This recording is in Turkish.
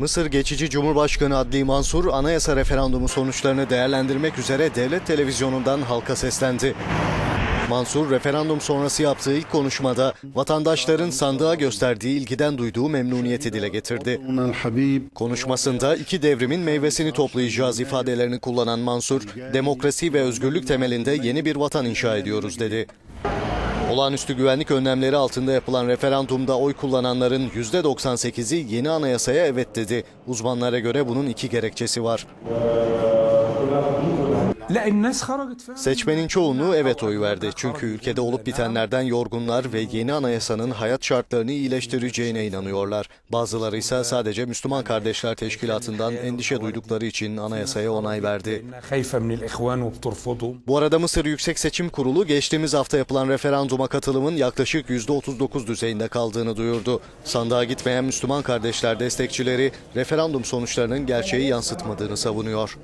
Mısır geçici Cumhurbaşkanı Adli Mansur anayasa referandumu sonuçlarını değerlendirmek üzere devlet televizyonundan halka seslendi. Mansur referandum sonrası yaptığı ilk konuşmada vatandaşların sandığa gösterdiği ilgiden duyduğu memnuniyeti dile getirdi. Konuşmasında iki devrimin meyvesini toplayacağız ifadelerini kullanan Mansur, demokrasi ve özgürlük temelinde yeni bir vatan inşa ediyoruz dedi. Olağanüstü güvenlik önlemleri altında yapılan referandumda oy kullananların %98'i yeni anayasaya evet dedi. Uzmanlara göre bunun iki gerekçesi var. Seçmenin çoğunluğu evet oy verdi. Çünkü ülkede olup bitenlerden yorgunlar ve yeni anayasanın hayat şartlarını iyileştireceğine inanıyorlar. Bazıları ise sadece Müslüman Kardeşler Teşkilatı'ndan endişe duydukları için anayasaya onay verdi. Bu arada Mısır Yüksek Seçim Kurulu geçtiğimiz hafta yapılan referanduma katılımın yaklaşık %39 düzeyinde kaldığını duyurdu. Sandığa gitmeyen Müslüman kardeşler destekçileri referandum sonuçlarının gerçeği yansıtmadığını savunuyor.